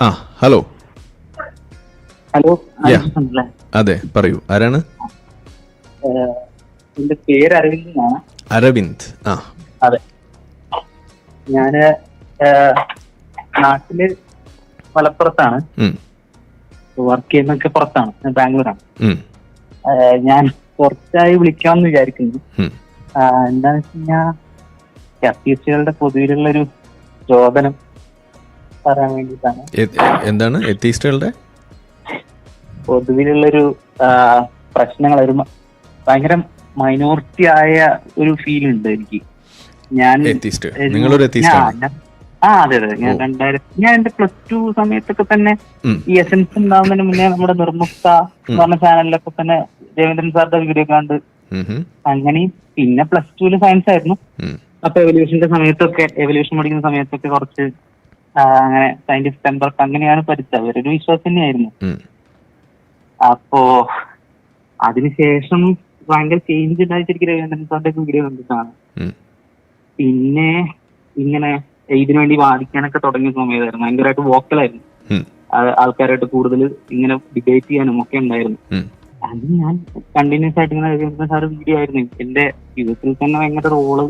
ആ hello. Hello അതെ പറയൂ. ആരാണ്? എന്റെ പേര് അരവിന്ദ് എന്നാണ്. അരവിന്ദ് ആ. അതെ. ഞാൻ നാട്ടിൽ മലപ്പുറത്താണ്. വർക്ക് ചെയ്യുന്നൊക്കെ പുറത്താണ്. ഞാൻ ബാംഗ്ലൂരാണ്. ഞാൻ കുറച്ചായി വിളിക്കാമെന്ന് വിചാരിക്കുന്നു. എന്താണെന്ന് വെച്ച് കഴിഞ്ഞാൽ പൊതുവിലുള്ള ഒരു ചോദനം. പറയാൻ വേണ്ടിട്ടാണ് എന്താണ്? എത്തീസ്റ്റുകളുടെ? പൊതുവിലുള്ളൊരു പ്രശ്നങ്ങൾ ഒരു ഭയങ്കര മൈനോറിറ്റി ആയ ഒരു ഫീൽ ഉണ്ട് എനിക്ക്. ഞാൻ നിങ്ങളൊരു ആ അതെ അതെ. ഞാൻ. രണ്ടായിരത്തി ഞാൻ എന്റെ പ്ലസ് ടു സമയത്തൊക്കെ തന്നെ ഈ എസൻസ് ഉണ്ടാവുന്നതിന് മുന്നേ നമ്മുടെ നിർമുക്ത എന്ന് പറഞ്ഞ ചാനലിലൊക്കെ തന്നെ രവീന്ദ്രൻ സാറിന്റെ വീഡിയോ കണ്ട്. ഉം, പിന്നെ പ്ലസ് ടുവിൽ സയൻസ് ആയിരുന്നു. അപ്പൊ എവല്യൂഷന്റെ സമയത്തൊക്കെ എവല്യൂഷൻ പഠിക്കുന്ന സമയത്തൊക്കെ കുറച്ച് അങ്ങനെ സയന്റിസ്റ്റ് ടെമ്പർക്ക് അങ്ങനെയാണ് പഠിച്ചത് അവരൊരു വിശ്വാസം തന്നെയായിരുന്നു അപ്പോ അതിനുശേഷം ഭയങ്കര ചേഞ്ച് ഉണ്ടായി ശരിക്കും രവീന്ദ്രൻ സാറിന്റെ വീഡിയോ കണ്ടിട്ടാണ്. പിന്നെ ഇങ്ങനെ ഇതിനു വേണ്ടി വാദിക്കാനൊക്കെ തുടങ്ങിയ സമയത്തായിരുന്നു. ഭയങ്കരമായിട്ട് വോക്കലായിരുന്നു ആൾക്കാരായിട്ട് കൂടുതൽ ഇങ്ങനെ ഡിബേറ്റ് ചെയ്യാനും ഒക്കെ ഉണ്ടായിരുന്നു. അത് ഞാൻ കണ്ടിന്യൂസ് ആയിട്ട് ഇങ്ങനെ രവീന്ദ്രൻ സാർ വീഡിയോ ആയിരുന്നു. എന്റെ ജീവിതത്തിൽ തന്നെ ഭയങ്കര റോൾ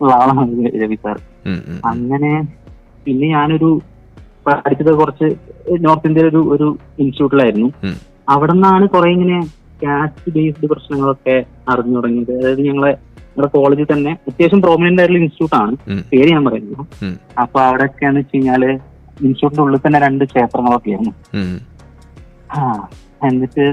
ഉള്ള ആളാണ് രവി സാർ അങ്ങനെ പിന്നെ ഞാനൊരു പഠിച്ചത് കുറച്ച് നോർത്ത് ഇന്ത്യയിലെ ഒരു ഒരു ഇൻസ്റ്റിറ്റ്യൂട്ടിലായിരുന്നു. അവിടെ നിന്നാണ് കുറെ ഇങ്ങനെ കാസ്റ്റ് ബേസ്ഡ് പ്രശ്നങ്ങളൊക്കെ അറിഞ്ഞു തുടങ്ങിയത്. അതായത് ഞങ്ങളെ നമ്മുടെ കോളേജിൽ തന്നെ അത്യാവശ്യം പ്രോമിനന്റ് ആയിട്ടുള്ള ഇൻസ്റ്റിറ്റ്യൂട്ട് ആണ് പേര് ഞാൻ പറയുന്നു. അപ്പൊ അപ്പൊ അവിടെയൊക്കെയാന്ന് വെച്ച് കഴിഞ്ഞാൽ ഇൻസ്റ്റിറ്റ്യൂട്ടിന്റെ ഉള്ളിൽ തന്നെ രണ്ട് ക്ഷേത്രങ്ങളൊക്കെ ആയിരുന്നു ആ എന്നിട്ട്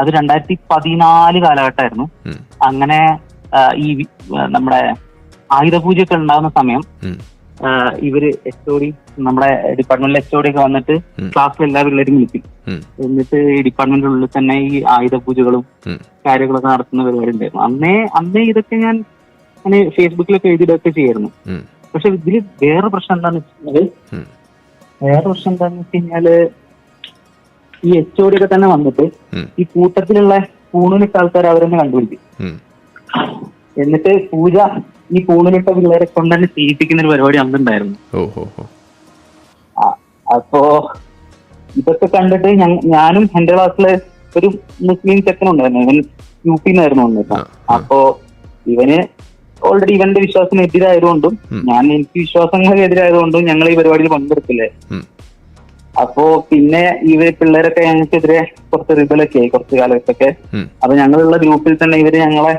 അത് രണ്ടായിരത്തി പതിനാല് കാലഘട്ടമായിരുന്നു. അങ്ങനെ ഈ നമ്മുടെ ആയുധ പൂജയൊക്കെ ഉണ്ടാകുന്ന സമയം ഇവർ എച്ച് ഒ ഡി നമ്മുടെ ഡിപ്പാർട്ട്മെന്റിലെ എച്ച് ഒ ഡി ഒക്കെ വന്നിട്ട് ക്ലാസ് ക്ലാസ്സിൽ എല്ലാ പിള്ളേരും വിളിക്കും. എന്നിട്ട് ഈ ഡിപ്പാർട്ട്മെന്റിന്റെ ഉള്ളിൽ തന്നെ ഈ ആയുധ പൂജകളും ഉം. കാര്യങ്ങളൊക്കെ നടത്തുന്ന പരിപാടി ഉണ്ടായിരുന്നു അന്നേ അന്നേ ഇതൊക്കെ ഞാൻ അങ്ങനെ ഫേസ്ബുക്കിലൊക്കെ എഴുതിയിടൊക്കെ ചെയ്യായിരുന്നു. പക്ഷെ ഇതിൽ വേറെ പ്രശ്നം എന്താന്ന് വെച്ച് കഴിഞ്ഞാൽ ഉം. വേറെ പ്രശ്നം എന്താന്ന് വെച്ച് കഴിഞ്ഞാൽ ഈ എച്ച് ഒ ഡി ഒക്കെ തന്നെ വന്നിട്ട് ഈ കൂട്ടത്തിലുള്ള കൂണുനിട്ട ആൾക്കാർ അവരെന്നെ കണ്ടുപിടിക്കും. എന്നിട്ട് പൂജ ഈ പൂണിലിട്ട പിള്ളേരെ കൊണ്ട് തന്നെ ചെയ്യിപ്പിക്കുന്ന ഒരു പരിപാടി അന്നുണ്ടായിരുന്നു. അപ്പോ ഇതൊക്കെ കണ്ടിട്ട് ഞാനും എന്റെ ക്ലാസ്സിൽ ഒരു മുസ്ലിം ചെക്കനുണ്ടായിരുന്നു ഇവൻ യു പി നിന്നായിരുന്നു വന്നിട്ട്. അപ്പോ ഇവന് ഓൾറെഡി ഇവന്റെ വിശ്വാസം എതിരായതുകൊണ്ടും. ഞാൻ എനിക്ക് വിശ്വാസങ്ങൾക്ക് എതിരായതുകൊണ്ടും ഞങ്ങൾ ഈ പരിപാടിയിൽ പങ്കെടുക്കില്ലേ അപ്പോ പിന്നെ ഇവർ പിള്ളേരൊക്കെ ഞങ്ങൾക്കെതിരെ കുറച്ച് റിബലൊക്കെ ആയി കുറച്ച് കാലത്തൊക്കെ. അപ്പൊ ഞങ്ങളുള്ള ഗ്രൂപ്പിൽ തന്നെ ഇവർ ഞങ്ങളെ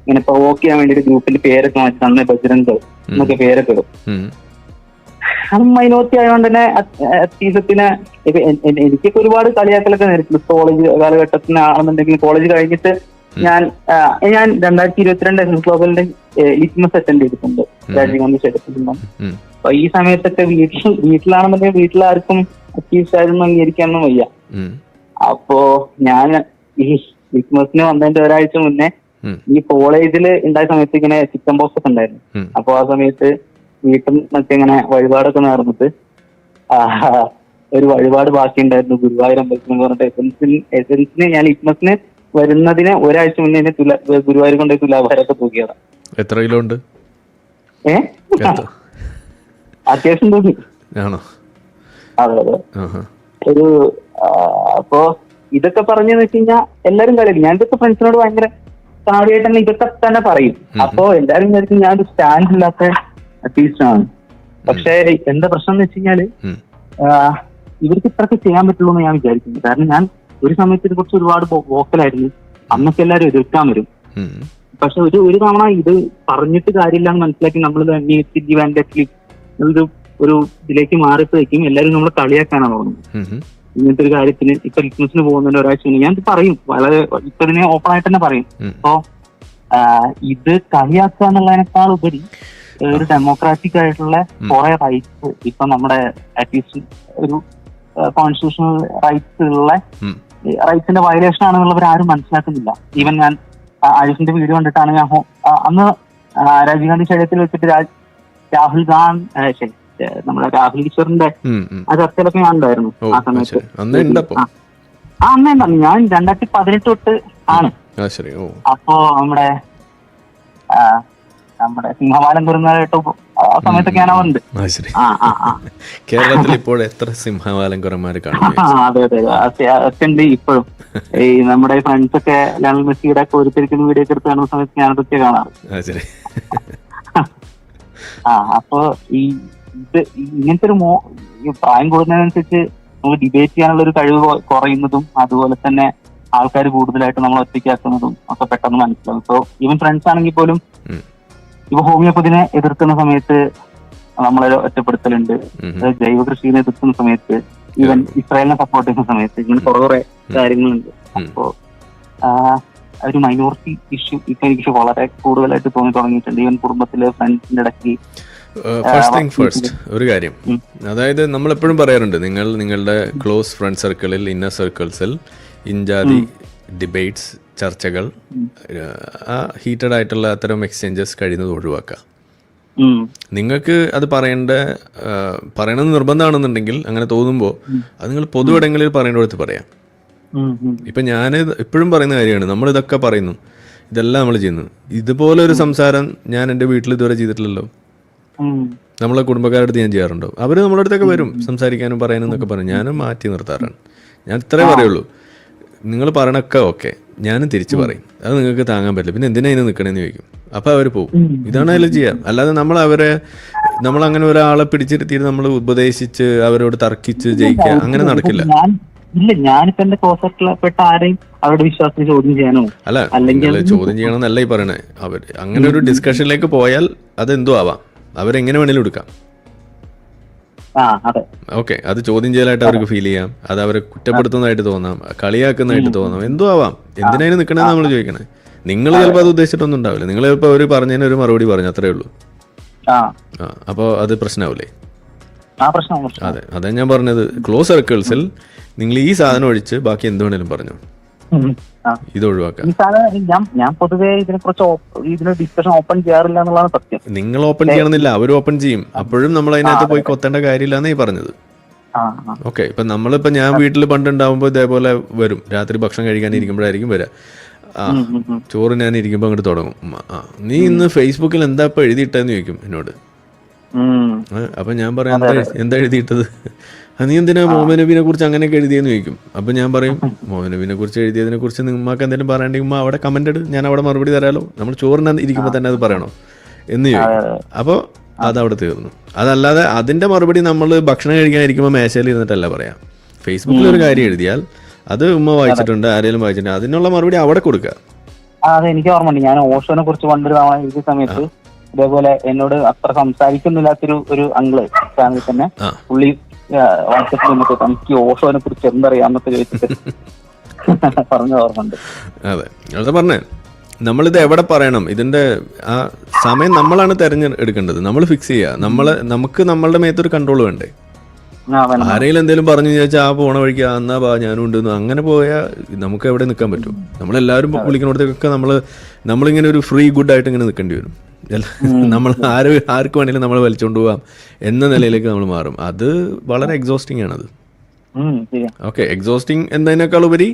ഇങ്ങനെ പ്രൊവോക്ക് ചെയ്യാൻ വേണ്ടിട്ട് ഗ്രൂപ്പിൽ പേരൊക്കെ മാറ്റി അന്ന് ബജ്രംഗ് എന്നൊക്കെ പേരൊക്കെ ഇടും അത് മൈനോറിറ്റി ആയതുകൊണ്ട് തന്നെ അത്യാവശ്യത്തിന് എനിക്കൊക്കെ ഒരുപാട് കളിയാക്കലൊക്കെ നേരിട്ടുണ്ട് കോളേജ് കാലഘട്ടത്തിന് ആണെന്നുണ്ടെങ്കിൽ കോളേജ് കഴിഞ്ഞിട്ട് ഞാൻ ഞാൻ രണ്ടായിരത്തി ഇരുപത്തിരണ്ട് എസ് ഗ്ലോബലിന്റെ ലിറ്റ്മസ് അറ്റൻഡ് ചെയ്തിട്ടുണ്ട്. രാജീവ് ഗാന്ധി ഉം, അപ്പൊ ഈ സമയത്തൊക്കെ വീട്ടിൽ വീട്ടിലാണെന്നുണ്ടെങ്കിൽ വീട്ടിലാർക്കും അച്ചീവ്സ് ആയിരുന്നു അംഗീകരിക്കാനൊന്നും വയ്യ. അപ്പോ ഞാൻ ഈ ലിറ്റ്മസിന് വന്നതിന്റെ ഒരാഴ്ച മുന്നേ ഈ കോളേജിൽ ഉണ്ടായ സമയത്ത് ഇങ്ങനെ ചിക്കൻ ബോക്സ് ഒക്കെ ഉണ്ടായിരുന്നു. അപ്പൊ ആ സമയത്ത് വീട്ടിൽ നിന്നൊക്കെ ഇങ്ങനെ വഴിപാടൊക്കെ നേർന്നിട്ട് ഒരു വഴിപാട് ബാക്കി ഉണ്ടായിരുന്നു ഗുരുവായൂർ അമ്പലത്തിൽ എന്ന് പറഞ്ഞിട്ട് എസൻസിന് എസൻസിന് ഞാൻ ഇറ്റ്മസിന് വരുന്നതിന് ഒരാഴ്ച മുന്നേ എന്നെ തുല ഗുരുവായൂർ കൊണ്ട് തുലാഭാരമൊക്കെ തൂക്കിയതാ. എത്ര കിലോ ഉണ്ട്? ഏ? അത്യാവശ്യം തൂക്കി ആണോ? അതെ അതെ. ഒരു അപ്പോ ഇതൊക്കെ പറഞ്ഞെന്ന് വെച്ച് കഴിഞ്ഞാൽ എല്ലാരും കളിയില്ല ഞാൻ ഇതൊക്കെ ഫ്രണ്ട്സിനോട് ഭയങ്കര തന്നെ ഇതൊക്കെ തന്നെ പറയും. അപ്പോ എല്ലാരും വിചാരിക്കും ഞാൻ ഒരു സ്റ്റാൻഡ് ഇല്ലാത്ത അർട്ടിസ്റ്റ് ആണ്. പക്ഷേ എന്താ പ്രശ്നം എന്ന് വെച്ച് കഴിഞ്ഞാൽ ഇവർക്ക് ഇത്രയൊക്കെ ചെയ്യാൻ പറ്റുള്ളൂ എന്ന് ഞാൻ വിചാരിക്കുന്നു. കാരണം ഞാൻ ഒരു സമയത്ത് കുറിച്ച് ഒരുപാട് വോക്കലായിരുന്നു അന്നൊക്കെ എല്ലാവരും എതിർക്കാൻ വരും. പക്ഷെ ഒരു ഒരു തവണ ഇത് പറഞ്ഞിട്ട് കാര്യമില്ല എന്ന് മനസ്സിലാക്കി നമ്മൾ അന്വേഷിച്ച് വാൻഡറ്റ്ലി ഒരു ഒരു ഇതിലേക്ക് മാറിയപ്പോഴേക്കും എല്ലാരും നമ്മളെ കളിയാക്കാനാണ് തോന്നുന്നത്. ഇങ്ങനത്തെ ഒരു കാര്യത്തിന് ഇപ്പൊ ലിറ്റ്മസിന് പോകുന്നതിന് ഒരാഴ്ച ഞാൻ ഇത് പറയും വളരെ ഇപ്പൊ ഇതിനെ ഓപ്പൺ ആയിട്ട് തന്നെ പറയും. അപ്പോ ഇത് കളിയാക്കുക എന്നുള്ളതിനേക്കാൾ ഉപരി ഒരു ഡെമോക്രാറ്റിക് ആയിട്ടുള്ള. കുറെ റൈറ്റ്സ് ഇപ്പൊ നമ്മുടെ അറ്റ്ലീസ്റ്റ് ഒരു കോൺസ്റ്റിറ്റ്യൂഷണൽ റൈറ്റ്സ് ഉള്ള. റൈറ്റ്സിന്റെ വയലേഷൻ ആണെന്നുള്ളവർ ആരും മനസ്സിലാക്കുന്നില്ല ഈവൻ ഞാൻ ആയുഷിന്റെ വീഡിയോ കണ്ടിട്ടാണ് ഞാൻ അന്ന് രാജീവ് ഗാന്ധി സ്റ്റേഡിയത്തിൽ വെച്ചിട്ട് രാഹുൽ ഗാന്ധി ശരി ഏ, നമ്മുടെ രാഹുൽ ഈശ്വറിന്റെ. ആ ചർച്ചയിലൊക്കെ ഞാൻ ഉണ്ടായിരുന്നു ആ സമയത്ത്. ആ. അന്നേ ഉണ്ടായിരുന്നു ഞാൻ രണ്ടായിരത്തി പതിനെട്ട് തൊട്ട് ആണ്. അപ്പോ നമ്മുടെ നമ്മുടെ സിംഹവാലം കുറുങ്ങായിട്ട് ആ സമയത്തൊക്കെ ഞാൻ ഉണ്ട്. കേരളത്തിൽ ഇപ്പോൾ എത്ര സിംഹവാലൻകുറന്മാർ കാണും ആ, അതെ അതെ. അച്ഛന്റെ ഇപ്പോഴും. ഈ നമ്മുടെ ഫ്രണ്ട്സ് ഒക്കെ ലണൽ മെസ്സിയുടെ ഒക്കെ ഒരുത്തിരിക്കുന്ന വീഡിയോ ഒക്കെ എടുത്ത് കാണുന്ന സമയത്ത് ഞാൻ അതൊക്കെ കാണാറ്. ആ അപ്പൊ ഈ ഇത് ഇങ്ങനത്തെ ഒരു മോ പ്രായം കൂടുന്നതിനനുസരിച്ച് നമുക്ക് ഡിബേറ്റ് ചെയ്യാനുള്ള ഒരു കഴിവ് കുറയുന്നതും അതുപോലെ തന്നെ ആൾക്കാർ കൂടുതലായിട്ട് നമ്മൾ ഒറ്റയ്ക്കാക്കുന്നതും ഒക്കെ പെട്ടെന്ന് മനസ്സിലാവും. സോ ഈവൻ ഫ്രണ്ട്സ് ആണെങ്കിൽ പോലും ഇപ്പൊ ഹോമിയോപ്പതിനെ എതിർക്കുന്ന സമയത്ത് നമ്മളെ ഒറ്റപ്പെടുത്തലുണ്ട്. ജൈവ കൃഷിനെ എതിർക്കുന്ന സമയത്ത് ഈവൻ ഇസ്രായേലിനെ സപ്പോർട്ട് ചെയ്യുന്ന സമയത്ത് ഇങ്ങനെ കുറെ കുറെ കാര്യങ്ങളുണ്ട്. അപ്പോ ഒരു മൈനോറിറ്റി ഇഷ്യൂ ഇപ്പൊ എനിക്ക് വളരെ കൂടുതലായിട്ട് തോന്നി തുടങ്ങിയിട്ടുണ്ട്. ഈവൻ കുടുംബത്തിലെ ഫ്രണ്ട്സിന്റെ ഇടയ്ക്ക് ഫസ്റ്റ് തിങ് ഫസ്റ്റ് ഒരു കാര്യം. അതായത് നമ്മൾ എപ്പോഴും പറയാറുണ്ട് നിങ്ങൾ നിങ്ങളുടെ ക്ലോസ് ഫ്രണ്ട് സർക്കിളിൽ ഇന്നർ സർക്കിൾസിൽ ഇൻജാതി ഡിബേറ്റ്സ് ചർച്ചകൾ ആ ഹീറ്റഡ് ആയിട്ടുള്ള അത്തരം എക്സ്ചേഞ്ചസ് കഴിയുന്നത് ഒഴിവാക്കുക. നിങ്ങൾക്ക് അത് പറയേണ്ട പറയണത് പറയണമെന്ന് നിർബന്ധമാണെന്നുണ്ടെങ്കിൽ അങ്ങനെ തോന്നുമ്പോൾ അത് നിങ്ങൾ പൊതു ഇടങ്ങളിൽ പറയേണ്ടടുത്ത് പറയാം. ഇപ്പൊ ഞാൻ എപ്പോഴും പറയുന്ന കാര്യമാണ് നമ്മൾ ഇതൊക്കെ പറയുന്നു ഇതെല്ലാം നമ്മൾ ചെയ്യുന്നു. ഇതുപോലെ ഒരു സംസാരം ഞാൻ എന്റെ വീട്ടിൽ ഇതുവരെ ചെയ്തിട്ടില്ലല്ലോ. നമ്മളെ കുടുംബക്കാരുടെ അടുത്ത് ഞാൻ ചെയ്യാറുണ്ടോ. അവർ നമ്മുടെ അടുത്തൊക്കെ വരും സംസാരിക്കാനും പറയാനും എന്നൊക്കെ പറയും ഞാനും മാറ്റി നിർത്താറാണ്. ഞാൻ ഇത്രേ പറയുള്ളൂ. നിങ്ങൾ പറയണൊക്കെ ഓക്കെ. ഞാനും തിരിച്ചു പറയും. അത് നിങ്ങൾക്ക് താങ്ങാൻ പറ്റില്ല. പിന്നെ എന്തിനാ ഇതിന് നിൽക്കണേന്ന് ചോദിക്കും. അപ്പോൾ അവർ പോകും ഇതാണ് അതിൽ ചെയ്യാം. അല്ലാതെ നമ്മൾ അവരെ നമ്മൾ അങ്ങനെ ഒരാളെ പിടിച്ചിരുത്തിയിട്ട് നമ്മൾ ഉപദേശിച്ച് അവരോട് തർക്കിച്ച് ജയിക്കുക അങ്ങനെ നടക്കില്ല. ഇല്ല ഞാനിപ്പോ എന്റെ കോസറ്റിൽപ്പെട്ട ആരെയും അവരുടെ വിശ്വാസത്തിന് ചോദ്യം ചെയ്യാനോ? അല്ല അല്ലെങ്കിൽ ചോദ്യം ചെയ്യണമെന്നല്ല ഈ പറയണേ. അവർ അങ്ങനെ ഒരു ഡിസ്കഷനിലേക്ക് പോയാൽ അതെന്തോ ആവാം. അവരെങ്ങനെ വേണേലും എടുക്കാം. ഓക്കെ അത് ചോദ്യം ചെയ്യലായിട്ട് അവർക്ക് ഫീൽ ചെയ്യാം. അത് അവരെ കുറ്റപ്പെടുത്തുന്നതായിട്ട് തോന്നാം കളിയാക്കുന്നതായിട്ട് തോന്നാം എന്തോ ആവാം. എന്തിനായാലും നിൽക്കണമെന്ന് നമ്മൾ ചോദിക്കണേ. നിങ്ങൾ ചിലപ്പോൾ അത് ഉദ്ദേശിച്ചിട്ടൊന്നും ഉണ്ടാവില്ല. നിങ്ങൾ ചിലപ്പോൾ അവർ പറഞ്ഞതിന് ഒരു മറുപടി പറഞ്ഞു അത്രേ ഉള്ളൂ. അപ്പോൾ അത് പ്രശ്നമാവില്ലേ അതെ അതാ ഞാൻ പറഞ്ഞത്. ക്ലോസ് സർക്കിൾസിൽ നിങ്ങൾ ഈ സാധനം ഒഴിച്ച് ബാക്കി എന്ത് വേണേലും പറഞ്ഞു. ഇത് ഒഴിവാക്കാം ഞാൻ ഞാൻ പൊതുവേ ഇതിനെ കുറിച്ച് ഇതിന് ഡിസ്കഷൻ ഓപ്പൺ ചെയ്യാറില്ല എന്നുള്ളതാണ് സത്യം. നിങ്ങൾ ഓപ്പൺ ചെയ്യണമെന്നില്ല അവർ ഓപ്പൺ ചെയ്യും. അപ്പോഴും നമ്മൾ അതിനകത്ത് പോയി കൊത്തേണ്ട കാര്യമില്ല എന്നേ പറഞ്ഞത്. ഓക്കെ ഇപ്പൊ നമ്മളിപ്പോ ഞാൻ വീട്ടിൽ പണ്ടുണ്ടാവുമ്പോൾ ഇതേപോലെ വരും. രാത്രി ഭക്ഷണം കഴിക്കാൻ ഇരിക്കുമ്പോഴായിരിക്കും വരാ. ആ. ചോറ് ഞാൻ ഇരിക്കുമ്പോൾ അങ്ങോട്ട് തുടങ്ങും. ആ. നീ ഇന്ന് ഫേസ്ബുക്കിൽ എന്താ ഇപ്പൊ എഴുതിയിട്ടെന്ന് ചോദിക്കും എന്നോട്. അപ്പൊ ഞാൻ പറയാം എന്താ എഴുതിയിട്ടത്? "ആ, നീ എന്തിനാ മോഹൻ നബീനെ കുറിച്ച് അങ്ങനെയൊക്കെ എഴുതിയെന്ന് ചോദിക്കും? അപ്പൊ ഞാൻ പറയും മോഹൻ നബീനെ കുറിച്ച് എഴുതിയതിനെ കുറിച്ച് നിങ്ങൾക്ക് എന്തെങ്കിലും പറയണ്ടെങ്കിൽ ഉമ്മ അവിടെ കമന്റ് ഇട് ഞാൻ അവിടെ മറുപടി തരാമല്ലോ നമ്മൾ ചോറിന് ഇരിക്കുമ്പോൾ തന്നെ അത് പറയണോ? എന്ന് ചോദിക്കും. അപ്പോൾ അവിടെ തീർന്നു. അതല്ലാതെ അതിന്റെ മറുപടി നമ്മൾ ഭക്ഷണം കഴിക്കാനിരിക്കുമ്പോൾ മേശയിൽ ഇരുന്നിട്ടല്ല പറയാം. ഫേസ്ബുക്കിൽ ഒരു കാര്യം എഴുതിയാൽ അത് ഉമ്മ വായിച്ചിട്ടുണ്ട് ആരെങ്കിലും വായിച്ചിട്ടുണ്ട് അതിനുള്ള മറുപടി അവിടെ കൊടുക്കുക. അതെ എനിക്ക് ഓർമ്മയുണ്ട്. ഞാൻ ഓഷോനെ കുറിച്ച് പണ്ടൊരു തവണ എഴുതിയ സമയത്ത് ഇതേപോലെ എന്നോട് അത്ര സംസാരിക്കുന്നില്ലാത്തൊരു ഒരു അങ്കിൾ ഫാമിലി തന്നെ പുള്ളി വാട്സപ്പിൽ നിന്നിട്ട് എനിക്ക് ഓഷോനെ കുറിച്ച് എന്തറിയാമെന്നൊക്കെ ചോദിച്ചിട്ട് പറഞ്ഞ ഓർമ്മയുണ്ട്. അതെ അത് പറഞ്ഞേ. നമ്മളിത് എവിടെ പറയണം? ഇതിന്റെ ആ സമയം നമ്മളാണ് തെരഞ്ഞെടുക്കേണ്ടത് നമ്മൾ ഫിക്സ് ചെയ്യുക നമ്മൾ നമുക്ക് നമ്മളുടെ മേത്തൊരു കൺട്രോൾ വേണ്ടേ? ആരെങ്കിലും എന്തെങ്കിലും പറഞ്ഞു ചോദിച്ചാൽ ആ പോണ വഴിക്ക് എന്നാ പാ ഞാനും ഉണ്ടെന്ന് അങ്ങനെ പോയാൽ നമുക്ക് എവിടെ നിൽക്കാൻ പറ്റും? നമ്മളെല്ലാവരും വിളിക്കുന്നിടത്തേക്കൊക്കെ നമ്മൾ നമ്മളിങ്ങനെ ഒരു ഫ്രീ ഗുഡ് ആയിട്ട് ഇങ്ങനെ നിൽക്കേണ്ടി വരും. നമ്മൾ ആര് ആർക്ക് വേണേലും നമ്മൾ വലിച്ചുകൊണ്ട് പോവാം എന്ന നിലയിലേക്ക് നമ്മൾ മാറും. അത് വളരെ എക്സോസ്റ്റിംഗ് ആണത്. ഓക്കെ എക്സോസ്റ്റിംഗ് എന്നതിനേക്കാൾ ഉപരി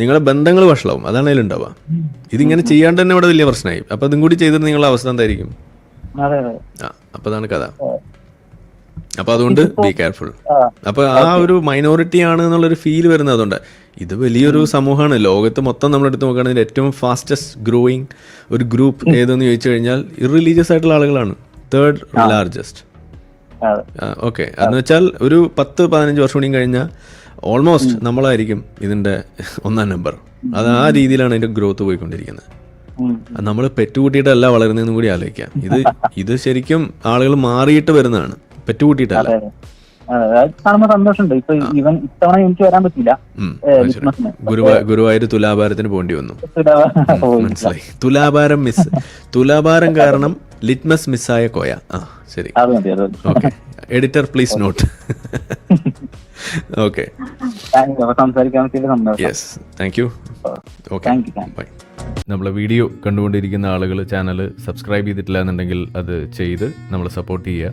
നിങ്ങളുടെ ബന്ധങ്ങൾ വഷളാവും. അതാണ് അതിലുണ്ടാവുക ഇതിങ്ങനെ ചെയ്യാണ്ട് തന്നെ ഇവിടെ വലിയ പ്രശ്നമായി. അപ്പൊ അതും കൂടി ചെയ്തിട്ട് നിങ്ങളുടെ അവസ്ഥ എന്തായിരിക്കും? അപ്പൊ അതാണ് കഥ. അപ്പോൾ അതുകൊണ്ട് ബി കെയർഫുൾ അപ്പൊ ആ ഒരു മൈനോറിറ്റി ആണ് എന്നുള്ളൊരു ഫീൽ വരുന്നത് അതുകൊണ്ട്. ഇത് വലിയൊരു സമൂഹമാണ്. ലോകത്ത് മൊത്തം നമ്മൾ എടുത്ത് നോക്കുകയാണെങ്കിൽ ഏറ്റവും ഫാസ്റ്റസ്റ്റ് ഗ്രോയിങ് ഒരു ഗ്രൂപ്പ് ഏതെന്ന് ചോദിച്ചു കഴിഞ്ഞാൽ ഇറിലീജിയസ് ആയിട്ടുള്ള ആളുകളാണ്. തേർഡ് ലാർജസ്റ്റ് ഓക്കെ എന്ന് വെച്ചാൽ ഒരു പത്ത് പതിനഞ്ച് വർഷം കൂടിയും കഴിഞ്ഞാൽ ഓൾമോസ്റ്റ് നമ്മളായിരിക്കും ഇതിന്റെ ഒന്നാം നമ്പർ അത് ആ രീതിയിലാണ് അതിന്റെ ഗ്രോത്ത് പോയിക്കൊണ്ടിരിക്കുന്നത്. നമ്മൾ പെറ്റുകൂട്ടിയിട്ടല്ല വളരുന്നതെന്ന് കൂടി ആലോചിക്കാം. ഇത് ഇത് ശരിക്കും ആളുകൾ മാറിയിട്ട് വരുന്നതാണ്. പെറ്റുകൂട്ടിയിട്ടല്ല. അതെ അതെ. അതെ, അത് കാണുമ്പോ സന്തോഷമുണ്ട്. ഇപ്പൊ ഇവൻ ഇത്തവണ എനിക്ക് വരാൻ പറ്റില്ല ഗുരുവായൂർ തുലാഭാരത്തിന് പോകേണ്ടി വന്നു. മനസ്സിലായി. തുലാഭാരം മിസ് തുലാഭാരം കാരണം ലിറ്റ്മസ് മിസ്സായ കോയ. ആ ശരി. Okay. Editor please note okay. Yes thank you. Okay bye നമ്മളെ വീഡിയോ കണ്ടുകൊണ്ടിരിക്കുന്ന ആളുകൾ ചാനൽ സബ്സ്ക്രൈബ് ചെയ്തിട്ടില്ല എന്നുണ്ടെങ്കിൽ അത് ചെയ്ത് നമ്മളെ സപ്പോർട്ട് ചെയ്യുക.